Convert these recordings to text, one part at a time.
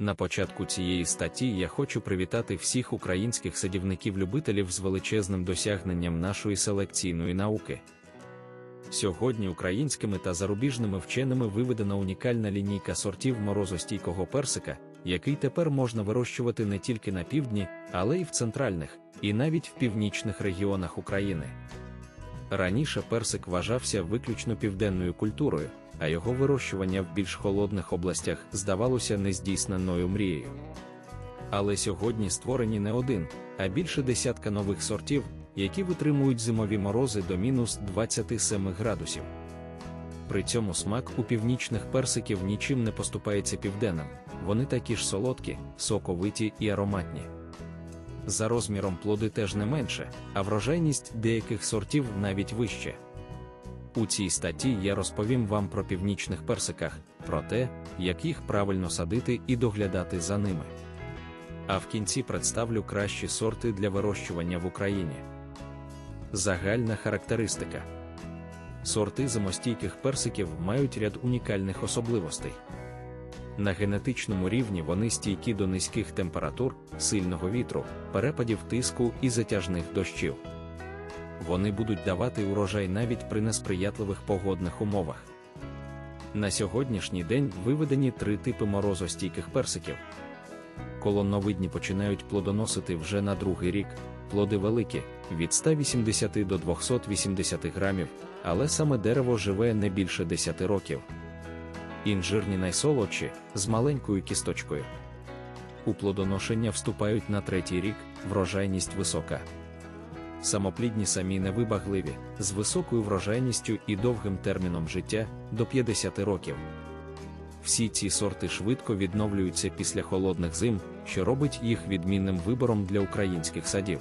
На початку цієї статті я хочу привітати всіх українських садівників-любителів з величезним досягненням нашої селекційної науки. Сьогодні українськими та зарубіжними вченими виведена унікальна лінійка сортів морозостійкого персика, який тепер можна вирощувати не тільки на півдні, але й в центральних, і навіть в північних регіонах України. Раніше персик вважався виключно південною культурою, а його вирощування в більш холодних областях здавалося нездійсненною мрією. Але сьогодні створені не один, а більше десятка нових сортів, які витримують зимові морози до мінус 27 градусів. При цьому смак у північних персиків нічим не поступається південним, вони такі ж солодкі, соковиті і ароматні. За розміром плоди теж не менше, а врожайність деяких сортів навіть вище. У цій статті я розповім вам про північних персиках, про те, як їх правильно садити і доглядати за ними. А в кінці представлю кращі сорти для вирощування в Україні. Загальна характеристика. Сорти зимостійких персиків мають ряд унікальних особливостей. На генетичному рівні вони стійкі до низьких температур, сильного вітру, перепадів тиску і затяжних дощів. Вони будуть давати урожай навіть при несприятливих погодних умовах. На сьогоднішній день виведені три типи морозостійких персиків. Колонновидні починають плодоносити вже на другий рік, плоди великі від 180 до 280 грамів, але саме дерево живе не більше 10 років. Інжирні найсолодші з маленькою кісточкою. У плодоношення вступають на третій рік, врожайність висока. Самоплідні самі невибагливі, з високою врожайністю і довгим терміном життя до 50 років. Всі ці сорти швидко відновлюються після холодних зим, що робить їх відмінним вибором для українських садів.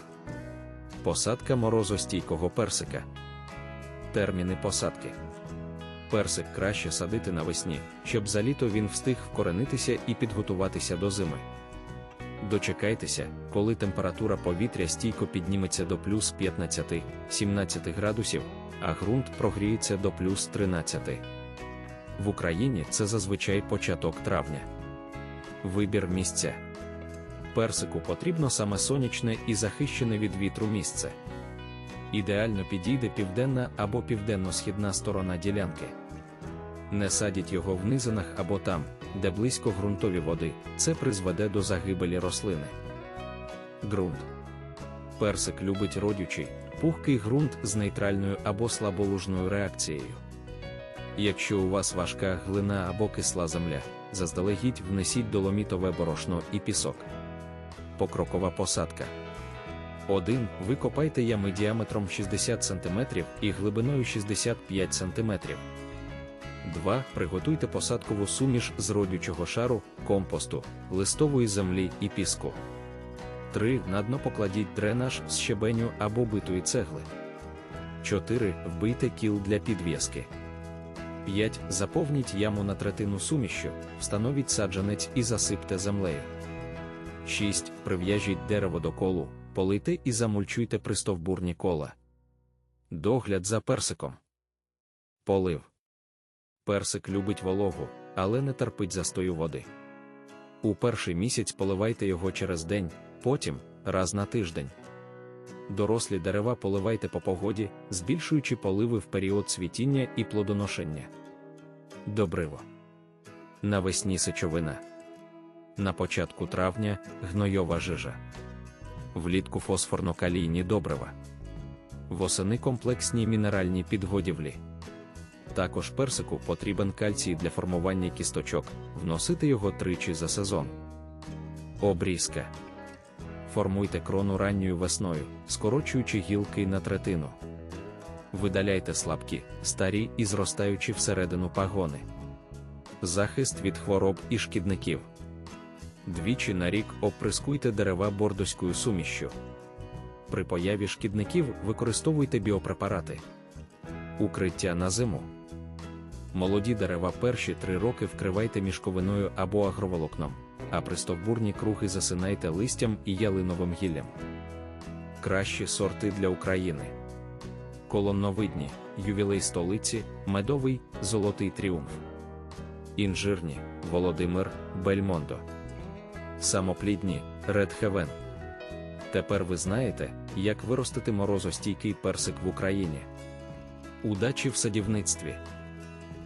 Посадка морозостійкого персика. Терміни посадки. Персик краще садити навесні, щоб за літо він встиг вкоренитися і підготуватися до зими. Дочекайтеся, коли температура повітря стійко підніметься до плюс 15-17 градусів, а ґрунт прогріється до плюс 13. В Україні це зазвичай початок травня. Вибір місця. Персику потрібно саме сонячне і захищене від вітру місце. Ідеально підійде південна або південно-східна сторона ділянки. Не садіть його в низинах або там, де близько ґрунтові води, це призведе до загибелі рослини. Ґрунт. Персик любить родючий, пухкий ґрунт з нейтральною або слаболужною реакцією. Якщо у вас важка глина або кисла земля, заздалегідь внесіть доломітове борошно і пісок. Покрокова посадка. 1. Викопайте ями діаметром 60 см і глибиною 65 см. 2. Приготуйте посадкову суміш з родючого шару, компосту, листової землі і піску. 3. На дно покладіть дренаж з щебеню або битої цегли. 4. Вбийте кіл для підв'язки. 5. Заповніть яму на третину сумішю, встановіть саджанець і засипте землею. 6. Прив'яжіть дерево до колу, полийте і замульчуйте пристовбурні кола. Догляд за персиком. Полив. Персик любить вологу, але не терпить застою води. У перший місяць поливайте його через день, потім раз на тиждень. Дорослі дерева поливайте по погоді, збільшуючи поливи в період цвітіння і плодоношення. Добриво. Навесні сечовина. На початку травня гнойова жижа. Влітку фосфорно-калійні добрива. Восени комплексні мінеральні підгодівлі. Також персику потрібен кальцій для формування кісточок, вносити його тричі за сезон. Обрізка. Формуйте крону ранньою весною, скорочуючи гілки на третину. Видаляйте слабкі, старі і зростаючі всередину пагони. Захист від хвороб і шкідників. Двічі на рік оприскуйте дерева бордоською сумішшю. При появі шкідників використовуйте біопрепарати. Укриття на зиму. Молоді дерева перші три роки вкривайте мішковиною або агроволокном, а пристовбурні круги засинайте листям і ялиновим гіллям. Кращі сорти для України. Колонновидні, ювілей столиці, медовий, золотий тріумф. Інжирні, Володимир, Бельмондо. самоплідні Red Heaven. Тепер ви знаєте, як виростити морозостійкий персик в Україні. Удачі в садівництві!